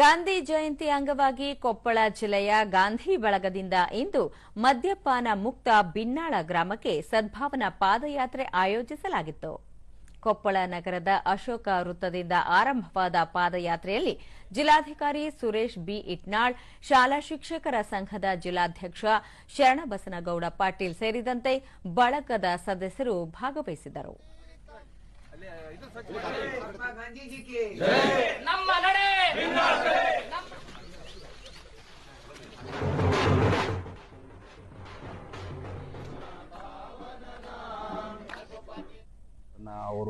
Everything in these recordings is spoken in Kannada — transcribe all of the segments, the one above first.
ಗಾಂಧಿ ಜಯಂತಿ ಅಂಗವಾಗಿ ಕೊಪ್ಪಳ ಜಿಲ್ಲೆಯ ಗಾಂಧಿ ಬಳಗದಿಂದ ಇಂದು ಮದ್ಯಪಾನ ಮುಕ್ತ ಬಿನ್ನಾಳ ಗ್ರಾಮಕ್ಕೆ ಸದ್ಭಾವನಾ ಪಾದಯಾತ್ರೆ ಆಯೋಜಿಸಲಾಗಿತ್ತು. ಕೊಪ್ಪಳ ನಗರದ ಅಶೋಕ ವೃತ್ತದಿಂದ ಆರಂಭವಾದ ಪಾದಯಾತ್ರೆಯಲ್ಲಿ ಜಿಲ್ಲಾಧಿಕಾರಿ ಸುರೇಶ್ ಬಿ. ಇಟ್ನಾಳ್, ಶಾಲಾ ಶಿಕ್ಷಕರ ಸಂಘದ ಜಿಲ್ಲಾಧ್ಯಕ್ಷ ಶರಣಬಸನಗೌಡ ಪಾಟೀಲ್ ಸೇರಿದಂತೆ ಬಳಗದ ಸದಸ್ಯರು ಭಾಗವಹಿಸಿದ್ದರು ನಮ್ಮ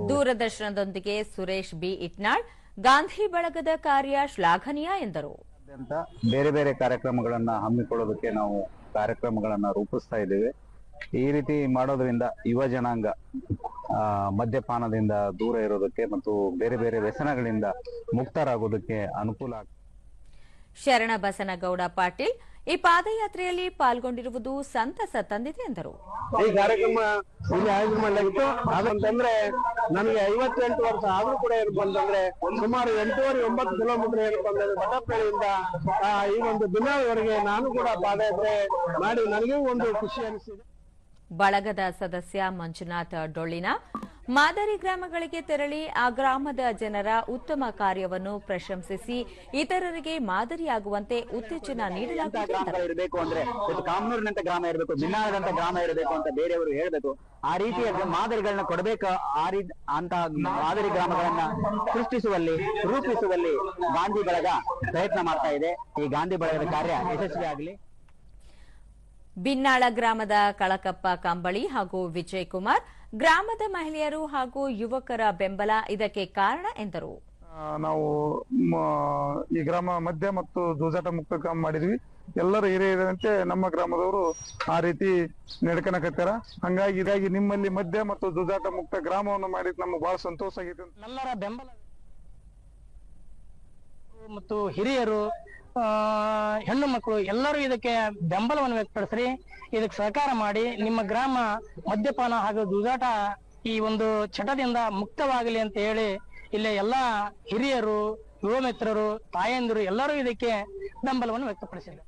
ದೂರದರ್ಶನದೊಂದಿಗೆ ಸುರೇಶ್ ಬಿ. ಇಟ್ನಾಳ್, ಗಾಂಧಿ ಬಳಗದ ಕಾರ್ಯ ಶ್ಲಾಘನೀಯ ಎಂದರು. ಬೇರೆ ಬೇರೆ ಕಾರ್ಯಕ್ರಮಗಳನ್ನ ಹಮ್ಮಿಕೊಳ್ಳೋದಕ್ಕೆ ನಾವು ಕಾರ್ಯಕ್ರಮಗಳನ್ನ ರೂಪಿಸ್ತಾ ಇದ್ದೇವೆ. ಈ ರೀತಿ ಮಾಡೋದ್ರಿಂದ ಯುವ ಜನಾಂಗ ಆ, ಮದ್ಯಪಾನದಿಂದ ದೂರ ಇರೋದಕ್ಕೆ ಮತ್ತು ಬೇರೆ ಬೇರೆ ವ್ಯಸನಗಳಿಂದ ಮುಕ್ತರಾಗೋದಕ್ಕೆ ಅನುಕೂಲ ಶರಣ ಬಸನಗೌಡ ಪಾಟೀಲ್ ಈ ಪಾದಯಾತ್ರೆಯಲ್ಲಿ ಪಾಲ್ಗೊಂಡಿರುವುದು ಸಂತಸ ತಂದಿದೆ ಎಂದರು. ಈ ಕಾರ್ಯಕ್ರಮ ಇಲ್ಲಿ ಆಯೋಜನೆ ಮಾಡಲಾಗಿತ್ತು ಅದಂತಂದ್ರೆ ನನಗೆ ಐವತ್ತೆಂಟು ವರ್ಷ ಆದ್ರೂ ಕೂಡ ಏನಪ್ಪ ಅಂತಂದ್ರೆ ಸುಮಾರು ಎಂಟೂವರೆ ಒಂಬತ್ತು ಕಿಲೋಮೀಟರ್ ಏನಪ್ಪ ಅಂತಂದ್ರೆ ಬಟಪ್ಪಳ್ಳಿಯಿಂದ ಈ ಒಂದು ದಿನವರೆಗೆ ನಾನು ಕೂಡ ಪಾದಯಾತ್ರೆ ಮಾಡಿ ನನಗೂ ಒಂದು ಖುಷಿ ಅನಿಸಿದೆ. ಬಳಗದ ಸದಸ್ಯ ಮಂಜುನಾಥ್ ಡೊಳ್ಳಿನ ಮಾದರಿ ಗ್ರಾಮಗಳಿಗೆ ತೆರಳಿ ಆ ಗ್ರಾಮದ ಜನರ ಉತ್ತಮ ಕಾರ್ಯವನ್ನು ಪ್ರಶಂಸಿಸಿ ಇತರರಿಗೆ ಮಾದರಿಯಾಗುವಂತೆ ಉತ್ತೇಜನ ಇರಬೇಕು ಅಂದ್ರೆ ಕಾಮನೂರಿನಂತ ಗ್ರಾಮ ಇರಬೇಕು ಬಿನ್ನಾಳದಂತ ಗ್ರಾಮ ಇರಬೇಕು ಅಂತ ಬೇರೆಯವರು ಹೇಳಬೇಕು. ಆ ರೀತಿಯ ಮಾದರಿಗಳನ್ನ ಕೊಡಬೇಕು? ಆ ರೀ ಅಂತ ಮಾದರಿ ಗ್ರಾಮಗಳನ್ನ ಸೃಷ್ಟಿಸುವಲ್ಲಿ, ರೂಪಿಸುವಲ್ಲಿ ಗಾಂಧಿ ಬಳಗ ಪ್ರಯತ್ನ ಮಾಡ್ತಾ ಇದೆ. ಈ ಗಾಂಧಿ ಬಳಗದ ಕಾರ್ಯ ಯಶಸ್ವಿ ಆಗಲಿ ಬಿನ್ನಾಳ ಗ್ರಾಮದ ಕಳಕಪ್ಪ ಕಂಬಳಿ ಹಾಗೂ ವಿಜಯ್ ಕುಮಾರ್ ಗ್ರಾಮದ ಮಹಿಳೆಯರು ಹಾಗೂ ಯುವಕರ ಬೆಂಬಲ ಇದಕ್ಕೆ ಕಾರಣ ಎಂದರು. ನಾವು ಈ ಗ್ರಾಮ ಮಧ್ಯ ಮತ್ತು ಜೂಜಾಟ ಮುಕ್ತ ಗ್ರಾಮ ಮಾಡಿದ್ವಿ. ಎಲ್ಲರೂ ಹಿರಿಯರಂತೆ ನಮ್ಮ ಗ್ರಾಮದವರು ಆ ರೀತಿ ನಡ್ಕನಕತ್ತಾರ ಹಂಗಾಗಿ ಇದಾಗಿ ನಿಮ್ಮಲ್ಲಿ ಮಧ್ಯ ಮತ್ತು ಜೂಜಾಟ ಮುಕ್ತ ಗ್ರಾಮವನ್ನು ಮಾಡಿದ್ ನಮ್ಗೆ ಬಹಳ ಸಂತೋಷ ಆಗೈತೆ ಅಂತ. ನಮ್ಮೆಲ್ಲರ ಬೆಂಬಲ ಮತ್ತು ಹಿರಿಯರು ಹೆಣ್ಣು ಮಕ್ಕಳು ಎಲ್ಲರೂ ಇದಕ್ಕೆ ಬೆಂಬಲವನ್ನು ವ್ಯಕ್ತಪಡಿಸ್ರಿ. ಇದಕ್ಕೆ ಸಹಕಾರ ಮಾಡಿ ನಿಮ್ಮ ಗ್ರಾಮ ಮದ್ಯಪಾನ ಹಾಗೂ ಜೂಜಾಟ ಈ ಒಂದು ಚಟದಿಂದ ಮುಕ್ತವಾಗಲಿ ಅಂತ ಹೇಳಿ ಇಲ್ಲಿ ಎಲ್ಲಾ ಹಿರಿಯರು ಯುವ ಮಿತ್ರರು ತಾಯಂದಿರು ಎಲ್ಲರೂ ಇದಕ್ಕೆ ಬೆಂಬಲವನ್ನು ವ್ಯಕ್ತಪಡಿಸಿದರು.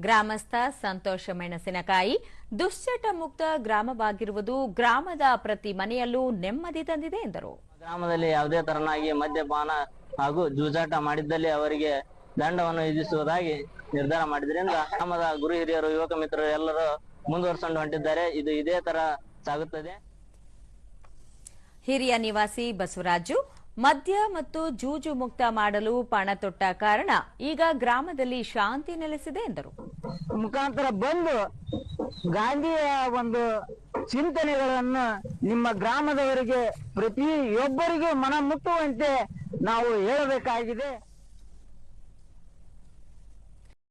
ಗ್ರಾಮಸ್ಥ ಸಂತೋಷ ಮೆಣಸಿನಕಾಯಿ ದುಶ್ಚಟ ಮುಕ್ತ ಗ್ರಾಮವಾಗಿರುವುದು ಗ್ರಾಮದ ಪ್ರತಿ ಮನೆಯಲ್ಲೂ ನೆಮ್ಮದಿ ತಂದಿದೆ ಎಂದರು. ಗ್ರಾಮದಲ್ಲಿ ಯಾವುದೇ ತರನಾಗಿ ಮದ್ಯಪಾನ ಹಾಗೂ ಜೂಜಾಟ ಮಾಡಿದ್ದಲ್ಲಿ ಅವರಿಗೆ ದಂಡವನ್ನು ವಿಧಿಸುವುದಾಗಿ ನಿರ್ಧಾರ ಮಾಡಿದ್ರಿಂದ ನಮ್ಮದ ಗುರು ಹಿರಿಯರು ಯುವಕ ಮಿತ್ರರು ಎಲ್ಲರೂ ಮುಂದುವರ್ಸ್ಕೊಂಡು ಹೊಂಟಿದ್ದಾರೆ. ಇದು ಇದೇ ತರ ಸಾಗುತ್ತದೆ. ಹಿರಿಯ ನಿವಾಸಿ ಬಸವರಾಜು ಮದ್ಯ ಮತ್ತು ಜೂಜು ಮುಕ್ತ ಮಾಡಲು ಪಣ ತೊಟ್ಟ ಕಾರಣ ಈಗ ಗ್ರಾಮದಲ್ಲಿ ಶಾಂತಿ ನೆಲೆಸಿದೆ ಎಂದರು. ಮುಖಾಂತರ ಬಂದು ಗಾಂಧಿಯ ಒಂದು ಚಿಂತನೆಗಳನ್ನು ನಿಮ್ಮ ಗ್ರಾಮದವರಿಗೆ ಪ್ರತಿಯೊಬ್ಬರಿಗೂ ಮನ ಮುಟ್ಟುವಂತೆ ನಾವು ಹೇಳಬೇಕಾಗಿದೆ.